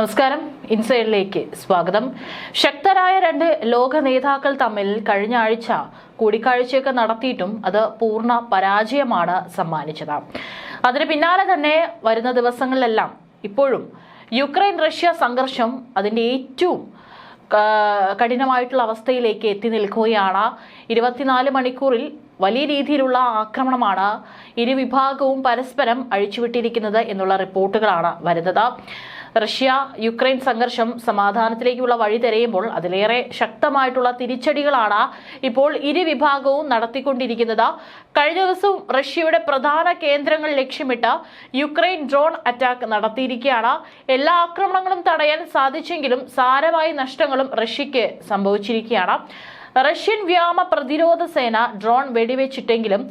നമസ്കാരം. ഇൻസൈഡിലേക്ക് സ്വാഗതം. ശക്തരായ രണ്ട് ലോക നേതാക്കൾ തമ്മിൽ കഴിഞ്ഞ ആഴ്ച കൂടിക്കാഴ്ചയൊക്കെ നടത്തിയിട്ടും അത് പൂർണ പരാജയമാണ് സമ്മാനിച്ചത്. അതിന് പിന്നാലെ തന്നെ വരുന്ന ദിവസങ്ങളിലെല്ലാം ഇപ്പോഴും യുക്രൈൻ റഷ്യ സംഘർഷം അതിന്റെ ഏറ്റവും കഠിനമായിട്ടുള്ള അവസ്ഥയിലേക്ക് എത്തി നിൽക്കുകയാണ്. ഇരുപത്തിനാല് മണിക്കൂറിൽ വലിയ രീതിയിലുള്ള ആക്രമണമാണ് ഇരു വിഭാഗവും പരസ്പരം അഴിച്ചുവിട്ടിരിക്കുന്നത് എന്നുള്ള റിപ്പോർട്ടുകളാണ് വരുന്നത്. റഷ്യ യുക്രൈൻ സംഘർഷം സമാധാനത്തിലേക്കുള്ള വഴി തെരയുമ്പോൾ അതിലേറെ ശക്തമായിട്ടുള്ള തിരിച്ചടികളാണ് ഇപ്പോൾ ഇരു വിഭാഗവും നടത്തിക്കൊണ്ടിരിക്കുന്നത്. കഴിഞ്ഞ ദിവസം റഷ്യയുടെ പ്രധാന കേന്ദ്രങ്ങൾ ലക്ഷ്യമിട്ട് യുക്രൈൻ ഡ്രോൺ അറ്റാക്ക് നടത്തിയിരിക്കുകയാണ്. എല്ലാ ആക്രമണങ്ങളും തടയാൻ സാധിച്ചെങ്കിലും സാരമായ നഷ്ടങ്ങളും റഷ്യക്ക് സംഭവിച്ചിരിക്കുകയാണ്. റഷ്യൻ വ്യോമ പ്രതിരോധ സേന ഡ്രോൺ വെടിവെച്ചിട്ടെങ്കിലും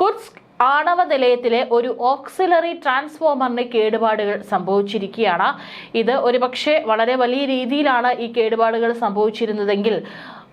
കുർസ്ക് ആണവ നിലയത്തിലെ ഒരു ഓക്സിലറി ട്രാൻസ്ഫോമറിന് കേടുപാടുകൾ സംഭവിച്ചിരിക്കുകയാണ്. ഇത് ഒരുപക്ഷെ വളരെ വലിയ രീതിയിലാണ് ഈ കേടുപാടുകൾ സംഭവിച്ചിരുന്നതെങ്കിൽ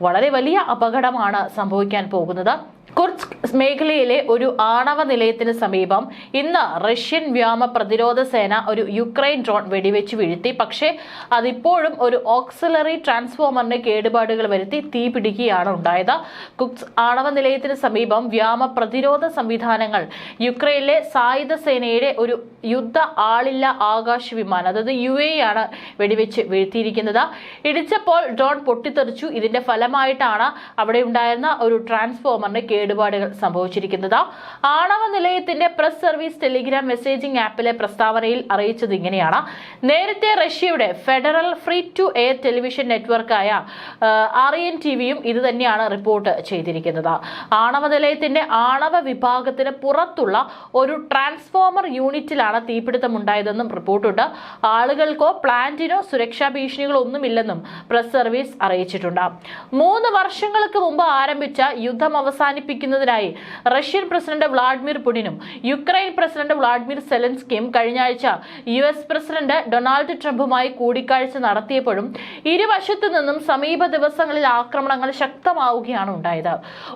വളരെ വലിയ അപകടമാണ് സംഭവിക്കാൻ പോകുന്നത്. കുർസ്ക് മേഖലയിലെ ഒരു ആണവ നിലയത്തിന് സമീപം ഇന്ന് റഷ്യൻ വ്യോമ പ്രതിരോധ സേന ഒരു യുക്രൈൻ ഡ്രോൺ വെടിവെച്ച് വീഴ്ത്തി. പക്ഷേ അതിപ്പോഴും ഒരു ഓക്സിലറി ട്രാൻസ്ഫോമറിന് കേടുപാടുകൾ വരുത്തി തീപിടിക്കുകയാണ് ഉണ്ടായത്. കുക്സ് ആണവ നിലയത്തിന് സമീപം വ്യോമ പ്രതിരോധ സംവിധാനങ്ങൾ യുക്രൈനിലെ സായുധ സേനയുടെ ഒരു യുദ്ധ ആളില്ല ആകാശ വിമാനം അതായത് യു എ ആണ് വെടിവെച്ച് വീഴ്ത്തിയിരിക്കുന്നത്. ഇടിച്ചപ്പോൾ ഡ്രോൺ പൊട്ടിത്തെറിച്ചു. ഇതിന്റെ ഫലമായിട്ടാണ് അവിടെ ഉണ്ടായിരുന്ന ഒരു ട്രാൻസ്ഫോമറിന് കേടുപാടുകൾ സംഭവിച്ചിരിക്കുന്നത്. ആണവ നിലയത്തിന്റെ പ്രസ് സർവീസ് ടെലിഗ്രാം മെസ്സേജിംഗ് ആപ്പിലെ പ്രസ്താവനയിൽ അറിയിച്ചത് ഇങ്ങനെയാണ്. നേരത്തെ റഷ്യയുടെ federal free to air television നെറ്റ്വർക്കായ R N T വിയും ഇത് തന്നെയാണ് റിപ്പോർട്ട് ചെയ്തിരിക്കുന്നത്. ആണവ നിലയത്തിന്റെ ആണവ വിഭാഗത്തിന് പുറത്തുള്ള ഒരു ട്രാൻസ്ഫോമർ യൂണിറ്റിലാണ് തീപിടുത്തം ഉണ്ടായതെന്നും റിപ്പോർട്ടുണ്ട്. ആളുകൾക്കോ പ്ലാന്റിനോ സുരക്ഷാ ഭീഷണികളോ ഒന്നുമില്ലെന്നും പ്രസ് സർവീസ് അറിയിച്ചിട്ടുണ്ട്. മൂന്ന് വർഷങ്ങൾക്ക് മുമ്പ് ആരംഭിച്ച യുദ്ധം അവസാനിപ്പിക്കുന്നതിനായി റഷ്യൻ പ്രസിഡന്റ് വ്ളാഡിമിർ പുടിനും യുക്രൈൻ പ്രസിഡന്റ് വ്ളാഡിമിർ സെലൻസ്കിയും കഴിഞ്ഞ ആഴ്ച യു എസ് പ്രസിഡന്റ് ഡൊണാൾഡ് ട്രംപുമായി കൂടിക്കാഴ്ച നടത്തിയപ്പോഴും ഇരുവശത്തു നിന്നും സമീപ ദിവസങ്ങളിൽ ആക്രമണങ്ങൾ ശക്തമാവുകയാണ് ഉണ്ടായത്.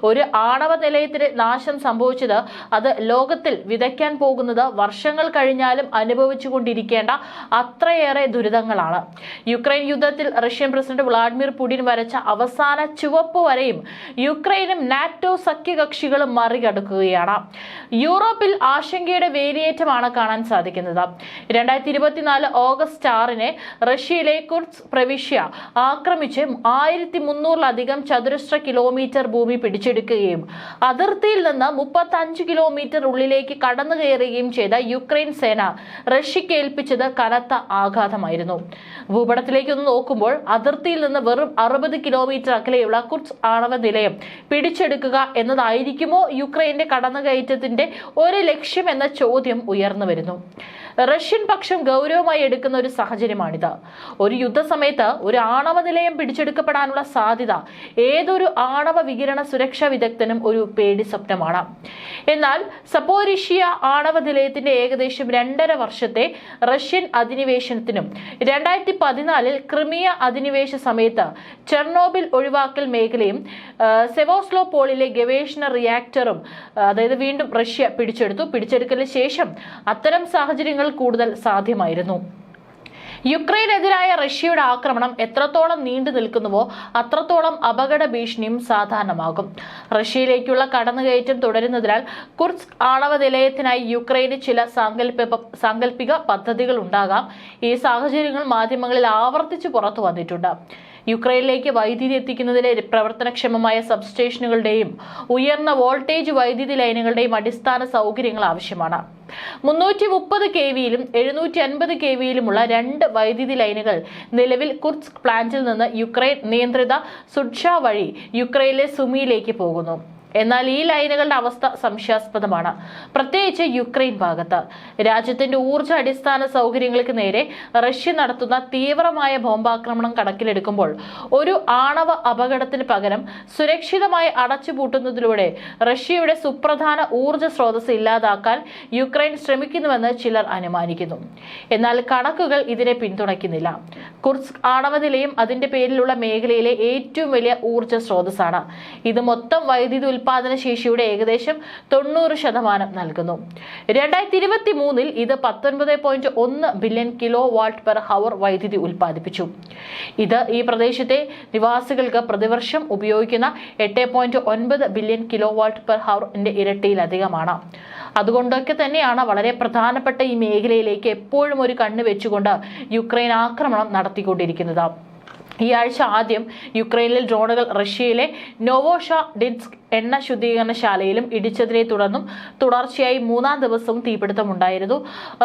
ഒരു ആണവ നിലയത്തിന് നാശം സംഭവിച്ചത് അത് ലോകത്തിൽ വിതയ്ക്കാൻ പോകുന്നത് വർഷങ്ങൾ കഴിഞ്ഞാലും അനുഭവിച്ചുകൊണ്ടിരിക്കേണ്ട അത്രയേറെ ദുരിതങ്ങളാണ്. യുക്രൈൻ യുദ്ധത്തിൽ റഷ്യൻ പ്രസിഡന്റ് വ്ളാഡിമിർ പുടിൻ വരച്ച അവസാന ചുവപ്പ് വരെയും യുക്രൈനും നാറ്റോ സഖ്യകക്ഷികളും മറികടക്കുകയാണ്. യൂറോപ്പിൽ ആശങ്കയുടെ വേലിയേറ്റമാണ് കാണാൻ സാധിക്കുന്നത്. രണ്ടായിരത്തി ഇരുപത്തിനാല് ഓഗസ്റ്റ് ആറിന് റഷ്യയിലെ കുർസ് പ്രവിശ്യ ആക്രമിച്ച് ആയിരത്തി മുന്നൂറിലധികം ചതുരശ്ര കിലോമീറ്റർ ഭൂമി പിടിച്ചെടുക്കുകയും അതിർത്തിയിൽ നിന്ന് മുപ്പത്തി അഞ്ച് കിലോമീറ്റർ ഉള്ളിലേക്ക് കടന്നു കയറുകയും ചെയ്ത യുക്രൈൻ സേന റഷ്യക്ക് ഏൽപ്പിച്ചത് കനത്ത ആഘാതമായിരുന്നു. ഭൂപടത്തിലേക്ക് ഒന്ന് നോക്കുമ്പോൾ അതിർത്തിയിൽ നിന്ന് വെറും അറുപത് കിലോമീറ്റർ അകലെയുള്ള കുർസ് ആണവ നിലയം പിടിച്ചെടുക്കുക എന്നതായിരിക്കുമോ യുക്രൈന്റെ കടന്നുകയറ്റത്തിന്റെ ഒരു ലക്ഷ്യം എന്ന ചോദ്യം ഉയർന്നു വരുന്നു. റഷ്യൻ പക്ഷം ഗൗരവമായി എടുക്കുന്ന ഒരു സാഹചര്യമാണിത്. ഒരു യുദ്ധസമയത്ത് ഒരു ആണവ നിലയം പിടിച്ചെടുക്കപ്പെടാനുള്ള സാധ്യത ഏതൊരു ആണവ വികിരണ സുരക്ഷാ വിദഗ്ധനും ഒരു പേടി സ്വപ്നമാണ്. എന്നാൽ സപ്പോരിഷ്യ ആണവ നിലയത്തിന്റെ ഏകദേശം രണ്ടര വർഷത്തെ റഷ്യൻ അധിനിവേശനത്തിനും രണ്ടായിരത്തി പതിനാലിൽ ക്രിമിയ അധിനിവേശ സമയത്ത് ചെർണോബിൽ ഒഴിവാക്കൽ മേഖലയും സെവോസ്ലോ സെവോസ്ലോപോളിലെ ഗവേഷണ റിയാക്ടറും അതായത് വീണ്ടും റഷ്യ പിടിച്ചെടുത്തു. പിടിച്ചെടുക്കലിന് ശേഷം അത്തരം സാഹചര്യങ്ങൾ കൂടുതൽ സാധ്യമായിരുന്നു. യുക്രൈനെതിരായ റഷ്യയുടെ ആക്രമണം എത്രത്തോളം നീണ്ടു നിൽക്കുന്നുവോ അത്രത്തോളം അപകട ഭീഷണിയും സാധാരണമാകും. റഷ്യയിലേക്കുള്ള കടന്നുകയറ്റം തുടരുന്നതിനാൽ കുർസ് ആണവ നിലയത്തിനായി യുക്രൈന് ചില സാങ്കല്പ സാങ്കല്പിക പദ്ധതികൾ ഉണ്ടാകാം. ഈ സാഹചര്യങ്ങൾ മാധ്യമങ്ങളിൽ ആവർത്തിച്ച് പുറത്തു വന്നിട്ടുണ്ട്. യുക്രൈനിലേക്ക് വൈദ്യുതി എത്തിക്കുന്നതിലെ പ്രവർത്തനക്ഷമമായ സബ്സ്റ്റേഷനുകളുടെയും ഉയർന്ന വോൾട്ടേജ് വൈദ്യുതി ലൈനുകളുടെയും അടിസ്ഥാന സൗകര്യങ്ങൾ ആവശ്യമാണ്. മുന്നൂറ്റി മുപ്പത് കെ വിയിലും എഴുന്നൂറ്റി അൻപത് കെ വിയിലുമുള്ള രണ്ട് വൈദ്യുതി ലൈനുകൾ നിലവിൽ കുർസ്ക് പ്ലാന്റിൽ നിന്ന് യുക്രൈൻ നിയന്ത്രിത സുഡ്ഷ വഴി യുക്രൈനിലെ സുമിയിലേക്ക് പോകുന്നു. എന്നാൽ ഈ ലൈനുകളുടെ അവസ്ഥ സംശയാസ്പദമാണ്. പ്രത്യേകിച്ച് യുക്രൈൻ ഭാഗത്ത്. രാജ്യത്തിന്റെ ഊർജ അടിസ്ഥാന സൗകര്യങ്ങൾക്ക് നേരെ റഷ്യ നടത്തുന്ന തീവ്രമായ ബോംബാക്രമണം കണക്കിലെടുക്കുമ്പോൾ ഒരു ആണവ അപകടത്തിന് പകരം സുരക്ഷിതമായി അടച്ചുപൂട്ടുന്നതിലൂടെ റഷ്യയുടെ സുപ്രധാന ഊർജ സ്രോതസ് ഇല്ലാതാക്കാൻ യുക്രൈൻ ശ്രമിക്കുന്നുവെന്ന് ചിലർ അനുമാനിക്കുന്നു. എന്നാൽ കണക്കുകൾ ഇതിനെ പിന്തുണയ്ക്കുന്നില്ല. കുർസ്ക് ആണവ നിലയം അതിന്റെ പേരിലുള്ള മേഖലയിലെ ഏറ്റവും വലിയ ഊർജ സ്രോതസ്സാണ്. ഇത് മൊത്തം വൈദ്യുതി ഉൽപാദന ശേഷിയുടെ ഏകദേശം തൊണ്ണൂറ് ശതമാനം നൽകുന്നു. രണ്ടായിരത്തി ഇരുപത്തി മൂന്നിൽ ഇത് പത്തൊൻപത് പോയിന്റ് ഒന്ന് billion kilo watt per hour വൈദ്യുതി ഉൽപ്പാദിപ്പിച്ചു ഇത് ഈ പ്രദേശത്തെ നിവാസികൾക്ക് പ്രതിവർഷം ഉപയോഗിക്കുന്ന എട്ട് പോയിന്റ് ഒൻപത് ബില്യൺ കിലോ വാട്ട് പെർ ഹവറിന്റെ ഇരട്ടിയിലധികമാണ്. അതുകൊണ്ടൊക്കെ തന്നെയാണ് വളരെ പ്രധാനപ്പെട്ട ഈ മേഖലയിലേക്ക് എപ്പോഴും ഒരു കണ്ണ് വെച്ചുകൊണ്ട് യുക്രൈൻ ആക്രമണം നടത്തിക്കൊണ്ടിരിക്കുന്നത്. ഈ ആഴ്ച ആദ്യം യുക്രൈനിൽ ഡ്രോണുകൾ റഷ്യയിലെ നോവോഷ ഡിൻസ്ക് എണ്ണ ശുദ്ധീകരണശാലയിലും ഇടിച്ചതിനെ തുടർന്നും തുടർച്ചയായി മൂന്നാം ദിവസവും തീപിടുത്തമുണ്ടായിരുന്നു.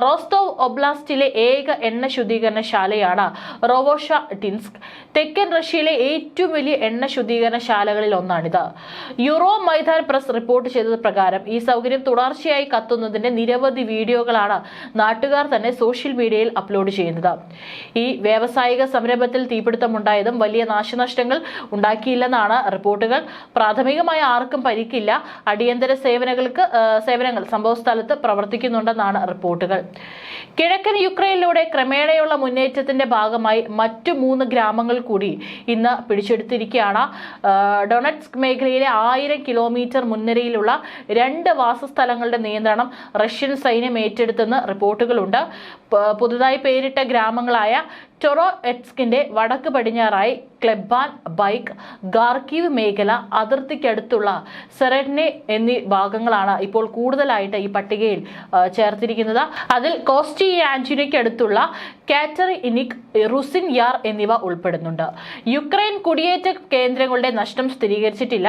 റോസ്തോവ് ഒബ്ലാസ്റ്റിലെ ഏക എണ്ണ ശുദ്ധീകരണശാലയാണ് റോവോഷ ടിൻസ്ക്. തെക്കൻ റഷ്യയിലെ ഏറ്റവും വലിയ എണ്ണ ശുദ്ധീകരണശാലകളിൽ ഒന്നാണിത്. യൂറോ മൈതാൻ പ്രസ് റിപ്പോർട്ട് ചെയ്തത് പ്രകാരം ഈ സൗകര്യം തുടർച്ചയായി കത്തുന്നതിന്റെ നിരവധി വീഡിയോകളാണ് നാട്ടുകാർ തന്നെ സോഷ്യൽ മീഡിയയിൽ അപ്ലോഡ് ചെയ്യുന്നത്. ഈ വ്യാവസായിക സംരംഭത്തിൽ തീപിടുത്തമുണ്ടായതും വലിയ നാശനഷ്ടങ്ങൾ ഉണ്ടാക്കിയില്ലെന്നാണ് റിപ്പോർട്ടുകൾ. പ്രാഥമികമായ ആർക്കും പരിക്കില്ല. അടിയന്തര സേവനങ്ങൾക്ക് സേവനങ്ങൾ സംഭവ സ്ഥലത്ത് പ്രവർത്തിക്കുന്നുണ്ടെന്നാണ് റിപ്പോർട്ടുകൾ. കിഴക്കൻ യുക്രൈനിലൂടെ ക്രമേണയുള്ള മുന്നേറ്റത്തിന്റെ ഭാഗമായി മറ്റു മൂന്ന് ഗ്രാമങ്ങൾ കൂടി ഇന്ന് പിടിച്ചെടുത്തിരിക്കുകയാണ്. ഡൊണറ്റ്സ്ക് മേഖലയിലെ ആയിരം കിലോമീറ്റർ മുൻനിരയിലുള്ള രണ്ട് വാസസ്ഥലങ്ങളുടെ നിയന്ത്രണം റഷ്യൻ സൈന്യം ഏറ്റെടുത്തെന്ന് റിപ്പോർട്ടുകളുണ്ട്. പുതുതായി പേരിട്ട ഗ്രാമങ്ങളായ ടൊറോ എറ്റ്സ്കിന്റെ വടക്ക് പടിഞ്ഞാറായി ക്ലെബാൻ ബൈക്ക് ഗാർക്കീവ് മേഖല അതിർത്തിക്കടുത്തുള്ള സെറഡ്നെ എന്നീ ഭാഗങ്ങളാണ് ഇപ്പോൾ കൂടുതലായിട്ട് ഈ പട്ടികയിൽ ചേർത്തിരിക്കുന്നത്. അതിൽ കോസ്റ്റി ആന്റിനയ്ക്കടുത്തുള്ള കാറ്ററിനിക് റുസിൻ യാർ എന്നിവ ഉൾപ്പെടുന്നുണ്ട്. യുക്രൈൻ കുടിയേറ്റ കേന്ദ്രങ്ങളുടെ നഷ്ടം സ്ഥിരീകരിച്ചിട്ടില്ല.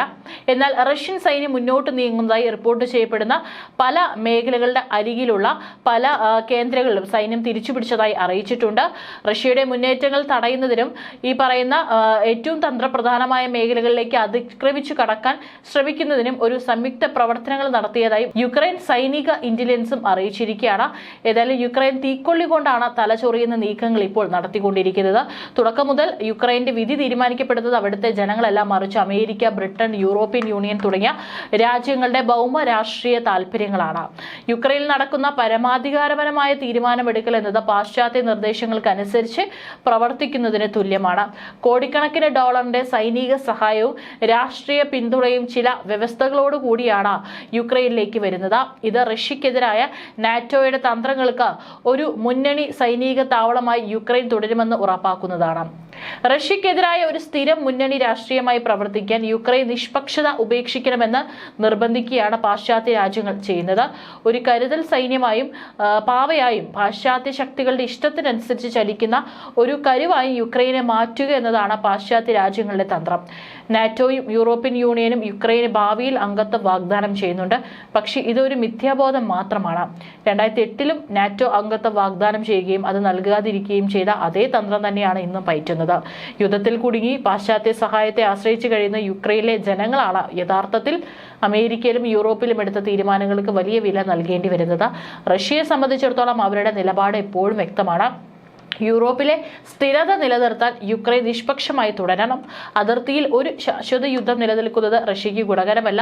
എന്നാൽ റഷ്യൻ സൈന്യം മുന്നോട്ട് നീങ്ങുന്നതായി റിപ്പോർട്ട് ചെയ്യപ്പെടുന്ന പല മേഖലകളുടെ അരികിലുള്ള പല കേന്ദ്രങ്ങളിലും സൈന്യം തിരിച്ചുപിടിച്ചതായി അറിയിച്ചിട്ടുണ്ട്. റഷ്യയുടെ മുന്നേറ്റങ്ങൾ തടയുന്നതിനും ഈ പറയുന്ന ഏറ്റവും തന്ത്രപ്രധാനമായ മേഖലകളിലേക്ക് അതിക്രമിച്ചു കടക്കാൻ ശ്രമിക്കുന്നതിനും ഒരു സംയുക്ത പ്രവർത്തനങ്ങൾ നടത്തിയതായി യുക്രൈൻ സൈനിക ഇന്റലിജൻസും അറിയിച്ചിരിക്കുകയാണ്. ഏതായാലും യുക്രൈൻ തീക്കൊള്ളി കൊണ്ടാണ് തലചൊറിയുന്ന നീക്കങ്ങൾ ഇപ്പോൾ നടത്തിക്കൊണ്ടിരിക്കുന്നത്. തുടക്കം മുതൽ യുക്രൈന്റെ വിധി തീരുമാനിക്കപ്പെടുന്നത് അവിടുത്തെ ജനങ്ങളെല്ലാം മറിച്ച് അമേരിക്ക ബ്രിട്ടൻ യൂറോപ്യൻ യൂണിയൻ തുടങ്ങിയ രാജ്യങ്ങളുടെ ഭൗമ രാഷ്ട്രീയ താല്പര്യങ്ങളാണ് യുക്രൈനിൽ നടക്കുന്ന പരമാധികാരപരമായ തീരുമാനമെടുക്കൽ എന്നത് പാശ്ചാത്യ നിർദ്ദേശങ്ങൾക്കനുസരിച്ച് പ്രവർത്തിക്കുന്നതിന് തുല്യമാണ്. കോടിക്കണക്കിന് ഡോളറിന്റെ സൈനിക സഹായവും രാഷ്ട്രീയ പിന്തുണയും ചില വ്യവസ്ഥകളോടുകൂടിയാണ് യുക്രൈനിലേക്ക് വരുന്നത്. ഇത് റഷ്യക്കെതിരായ നാറ്റോയുടെ തന്ത്രങ്ങൾക്ക് ഒരു മുന്നണി സൈനിക താവളമായി യുക്രൈൻ തുടരുമെന്ന് ഉറപ്പാക്കുന്നതാണ്. റഷ്യക്കെതിരായ ഒരു സ്ഥിരം മുന്നണി രാഷ്ട്രീയമായി പ്രവർത്തിക്കാൻ യുക്രൈൻ നിഷ്പക്ഷത ഉപേക്ഷിക്കണമെന്ന് നിർബന്ധിക്കുകയാണ് പാശ്ചാത്യ രാജ്യങ്ങൾ ചെയ്യുന്നത്. ഒരു കരുതൽ സൈന്യമായും പാവയായും പാശ്ചാത്യ ശക്തികളുടെ ഇഷ്ടത്തിനനുസരിച്ച് ചലിക്കുന്ന ഒരു കരുവായി യുക്രൈനെ മാറ്റുക എന്നതാണ് പാശ്ചാത്യ രാജ്യങ്ങളുടെ തന്ത്രം. നാറ്റോയും യൂറോപ്യൻ യൂണിയനും യുക്രൈന് ഭാവിയിൽ അംഗത്വം വാഗ്ദാനം ചെയ്യുന്നുണ്ട്. പക്ഷേ ഇതൊരു മിഥ്യാബോധം മാത്രമാണ്. രണ്ടായിരത്തി എട്ടിലും നാറ്റോ അംഗത്വം വാഗ്ദാനം ചെയ്യുകയും അത് നൽകാതിരിക്കുകയും ചെയ്ത അതേ തന്ത്രം തന്നെയാണ് ഇന്നും പയറ്റുന്നത്. യുദ്ധത്തിൽ കുടുങ്ങി പാശ്ചാത്യ സഹായത്തെ ആശ്രയിച്ചു കഴിയുന്ന യുക്രൈനിലെ ജനങ്ങളാണ് യഥാർത്ഥത്തിൽ അമേരിക്കയിലും യൂറോപ്പിലും എടുത്ത തീരുമാനങ്ങൾക്ക് വലിയ വില നൽകേണ്ടി വരുന്നത്. റഷ്യയെ സംബന്ധിച്ചിടത്തോളം അവരുടെ നിലപാട് എപ്പോഴും വ്യക്തമാണ്. യൂറോപ്പിലെ സ്ഥിരത നിലനിർത്താൻ യുക്രൈൻ നിഷ്പക്ഷമായി തുടരണം. അതിർത്തിയിൽ ഒരു ശാശ്വത യുദ്ധം നിലനിൽക്കുന്നത് റഷ്യയ്ക്ക് ഗുണകരമല്ല.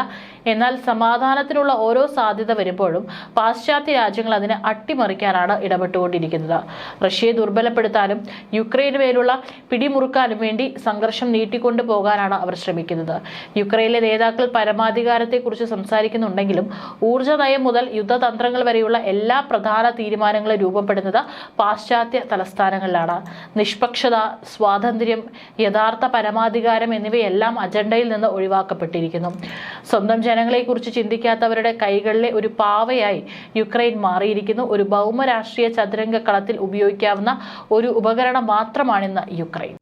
എന്നാൽ സമാധാനത്തിനുള്ള ഓരോ സാധ്യത വരുമ്പോഴും പാശ്ചാത്യ രാജ്യങ്ങൾ അതിനെ അട്ടിമറിക്കാനാണ് ഇടപെട്ടുകൊണ്ടിരിക്കുന്നത്. റഷ്യയെ ദുർബലപ്പെടുത്താനും യുക്രൈന് മേലുള്ള പിടിമുറുക്കാനും വേണ്ടി സംഘർഷം നീട്ടിക്കൊണ്ടു പോകാനാണ് അവർ ശ്രമിക്കുന്നത്. യുക്രൈനിലെ നേതാക്കൾ പരമാധികാരത്തെക്കുറിച്ച് സംസാരിക്കുന്നുണ്ടെങ്കിലും ഊർജ നയം മുതൽ യുദ്ധതന്ത്രങ്ങൾ വരെയുള്ള എല്ലാ പ്രധാന തീരുമാനങ്ങളും രൂപപ്പെടുന്നത് പാശ്ചാത്യ തലസ്ഥാനങ്ങളിലാണ് നിഷ്പക്ഷത സ്വാതന്ത്ര്യം യഥാർത്ഥ പരമാധികാരം എന്നിവയെല്ലാം അജണ്ടയിൽ നിന്ന് ഒഴിവാക്കപ്പെട്ടിരിക്കുന്നു. സ്വന്തം ജനങ്ങളെക്കുറിച്ച് ചിന്തിക്കാത്തവരുടെ കൈകളിലെ ഒരു പാവയായി യുക്രൈൻ മാറിയിരിക്കുന്നു. ഒരു ഭൗമ രാഷ്ട്രീയ ചതുരംഗ കളത്തിൽ ഉപയോഗിക്കാവുന്ന ഒരു ഉപകരണം മാത്രമാണിന്ന് യുക്രൈൻ.